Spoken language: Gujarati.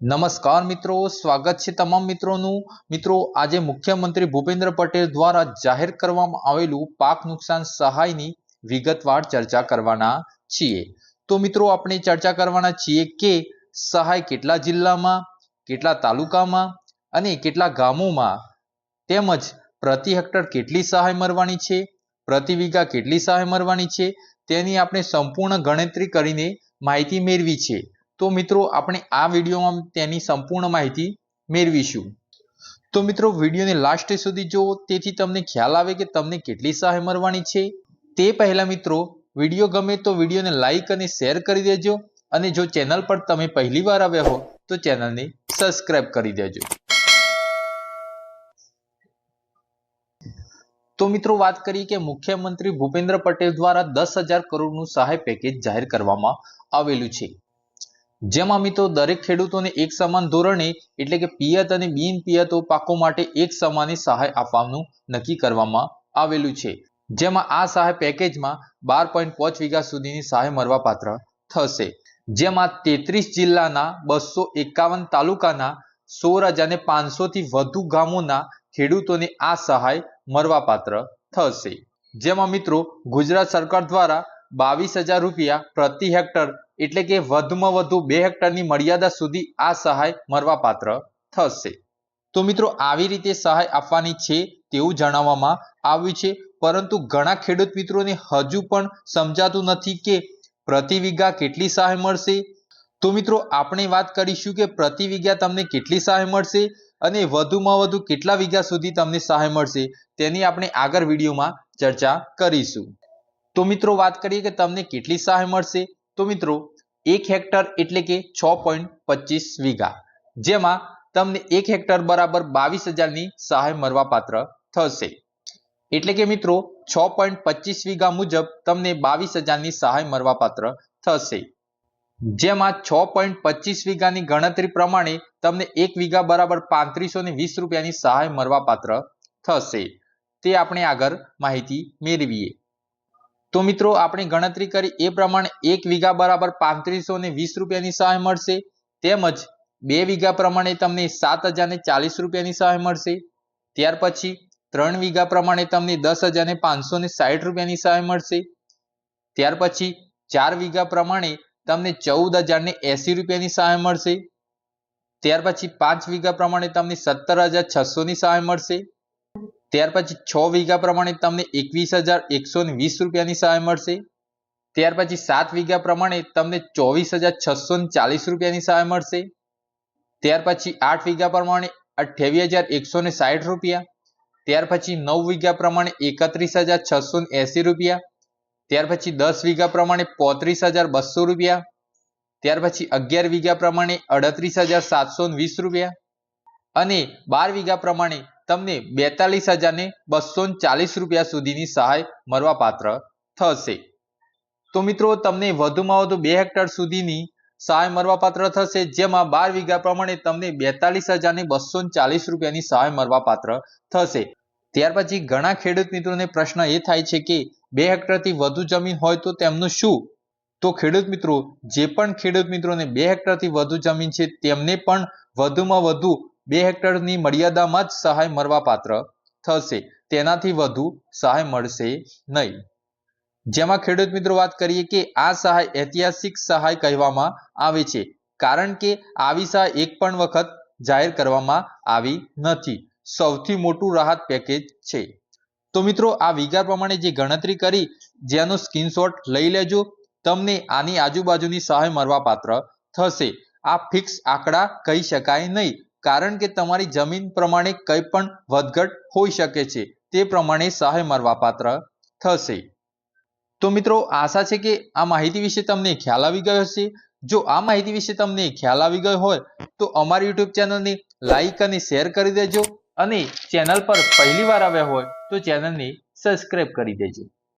નમસ્કાર મિત્રો, સ્વાગત છે તમામ મિત્રોનું. મિત્રો, આજે મુખ્યમંત્રી ભૂપેન્દ્ર પટેલ દ્વારા જાહેર કરવામાં આવેલું પાક નુકસાન સહાયની વિગતવાર ચર્ચા કરવાના છીએ. તો મિત્રો, આપણે ચર્ચા કરવાના છીએ કે સહાય કેટલા જિલ્લામાં, કેટલા તાલુકામાં અને કેટલા ગામોમાં તેમજ પ્રતિ હેક્ટર કેટલી સહાય મળવાની છે, પ્રતિ વીઘા કેટલી સહાય મળવાની છે, તેની આપણે સંપૂર્ણ ગણતરી કરીને માહિતી મેળવી છે. તો મિત્રો, આપણે આ વિડીયોમાં તેની સંપૂર્ણ માહિતી મેળવીશું. તો મિત્રો, વિડીયોને લાસ્ટ સુધી જુઓ, તેથી તમને ખ્યાલ આવે કે તમને કેટલી સહાય મળવાની છે. તે પહેલા મિત્રો, વીડિયો ગમે તો વિડીયોને લાઈક અને શેર કરી દેજો અને જો ચેનલ પર તમે પહેલી વાર આવ્યા હો, તો ચેનલને સબસ્ક્રાઇબ કરી દેજો. તો મિત્રો, વાત કરીએ કે મુખ્યમંત્રી ભૂપેન્દ્ર પટેલ દ્વારા દસ હજાર કરોડનું સહાય પેકેજ જાહેર કરવામાં આવેલું છે. જેમાં મિત્રો દરેક ખેડૂતોને એક સમાન ધોરણે એટલે કે પિયત અને બિન પિયતો પાકો માટે એક સમાની સહાય આપવાનું નક્કી કરવામાં આવેલું છે. જેમાં આ સહાય પેકેજમાં બાર પોઈન્ટ પાંચ વીઘા સુધીની સહાય મળવાપાત્ર થશે. જેમાં તેત્રીસ જિલ્લાના બસો એકાવન તાલુકાના સોળ હજાર ને પાંચસો થી વધુ ગામોના ખેડૂતોને આ સહાય મળવાપાત્ર થશે. જેમાં મિત્રો ગુજરાત સરકાર દ્વારા બાવીસ હજાર રૂપિયા પ્રતિ હેક્ટર એટલે કે વધુમાં વધુ બે હેક્ટરની મર્યાદા સુધી આ સહાય મળવાપાત્ર થશે. તો મિત્રો, આવી રીતે સહાય આપવાની છે તેવું જણાવવામાં આવ્યું છે. પરંતુ ઘણા ખેડૂત મિત્રોને હજુ પણ સમજાતું નથી કે પ્રતિ વીઘા કેટલી સહાય મળશે. તો મિત્રો, આપણે વાત કરીશું કે પ્રતિ વીઘા તમને કેટલી સહાય મળશે અને વધુમાં વધુ કેટલા વીઘા સુધી તમને સહાય મળશે તેની આપણે આગળ વિડીયોમાં ચર્ચા કરીશું. તો મિત્રો, વાત કરીએ કે તમને કેટલી સહાય મળશે. તો મિત્રો, એક હેક્ટર એટલે કે છ પોઈન્ટ પચીસ વીઘા, જેમાં તમને એક હેક્ટર બરાબર બાવીસ હજારની સહાય મળવાપાત્ર થશે. એટલે કે મિત્રો, છ પોઈન્ટ પચીસ વીઘા મુજબ તમને બાવીસ હજારની સહાય મળવા પાત્ર થશે. જેમાં છ પોઈન્ટ પચીસ વીઘાની ગણતરી પ્રમાણે તમને એક વીઘા બરાબર પાંત્રીસો ને વીસ રૂપિયાની સહાય મળવા પાત્ર થશે. તે આપણે આગળ માહિતી મેળવીએ. તો મિત્રો, આપણે ગણતરી કરી. એ પ્રમાણે એક વીઘા બરાબર પાંત્રીસો ને વીસ રૂપિયાની સહાય મળશે. તેમજ બે વીઘા પ્રમાણે તમને સાત હજાર ને ચાલીસ રૂપિયાની સહાય મળશે. ત્યાર પછી ત્રણ વીઘા પ્રમાણે તમને દસ હજાર ને પાંચસો ને સાઠ રૂપિયાની સહાય મળશે. ત્યાર પછી ચાર વીઘા પ્રમાણે તમને ચૌદ હજાર ને એસી રૂપિયાની સહાય મળશે. ત્યાર પછી પાંચ વીઘા પ્રમાણે તમને સત્તર હજાર છસો ની સહાય મળશે. ત્યાર પછી છ વીઘા પ્રમાણે તમને એકવીસ હજાર એકસો ને વીસ રૂપિયાની સહાય મળશે. ત્યાર પછી સાત વીઘા પ્રમાણે તમને ચોવીસ હજાર છસો ને ચાલીસ રૂપિયાની સહાય મળશે. ત્યાર પછી આઠ વીઘા પ્રમાણે અઠ્યાવીસ હજાર એકસો ને સાઠ રૂપિયા. ત્યાર પછી નવ વીઘા પ્રમાણે એકત્રીસ હજાર છસો ને એસી રૂપિયા. ત્યાર પછી દસ વીઘા પ્રમાણે પોત્રીસ હજાર બસો રૂપિયા. ત્યાર પછી અગિયાર વીઘા પ્રમાણે અડત્રીસ હજાર સાતસો વીસ રૂપિયા. અને બાર વીઘા પ્રમાણે તમને બેતાલીસ હજાર ને બસો ચાલીસ રૂપિયા સુધીની સહાય મળવાપાત્ર થશે. તો મિત્રો, તમને વધુમાં વધુ બે હેક્ટર સુધીની સહાય મળવા પાત્ર થશે, જેમાં બાર વીઘા પ્રમાણે તમને બેતાલીસ હજાર ને બસો ચાલીસ રૂપિયાની સહાય મળવા પાત્ર થશે. ત્યાર પછી ઘણા ખેડૂત મિત્રોને પ્રશ્ન એ થાય છે કે, બે હેક્ટરથી વધુ જમીન હોય તો તેમનું શું? તો ખેડૂત મિત્રો, જે પણ ખેડૂત મિત્રોને બે હેક્ટરથી વધુ જમીન છે, તેમને પણ વધુમાં વધુ બે હેક્ટરની મર્યાદામાં જ સહાય મળવાપાત્ર થશે. તેનાથી વધુ સહાય મળશે નહીં. જેમાં ખેડૂત મિત્રો વાત કરીએ કે આ સહાય ઐતિહાસિક સહાય કહેવામાં આવે છે. કારણ કે આવી સહાય એક પણ વખત જાહેર કરવામાં આવી નથી. સૌથી મોટું રાહત પેકેજ છે. તો મિત્રો, આ વિગા પ્રમાણે જે ગણતરી કરી, જેનો સ્ક્રીનશોટ લઈ લેજો. તમને આની આજુબાજુની સહાય મળવાપાત્ર થશે. આ ફિક્સ આંકડા કહી શકાય નહીં. કારણ કે તમારી જમીન પ્રમાણે કંઈ પણ વધઘટ હોઈ શકે છે, તે પ્રમાણે સહાય મળવાપાત્ર થશે. તો મિત્રો, આશા છે કે આ માહિતી વિશે તમને ખ્યાલ આવી ગયો હશે. જો આ માહિતી વિશે તમને ખ્યાલ આવી ગયો હોય, તો અમારી યુટ્યુબ ચેનલને લાઈક અને શેર કરી દેજો અને ચેનલ પર પહેલી વાર આવ્યા હોય, તો ચેનલને સબસ્ક્રાઈબ કરી દેજો.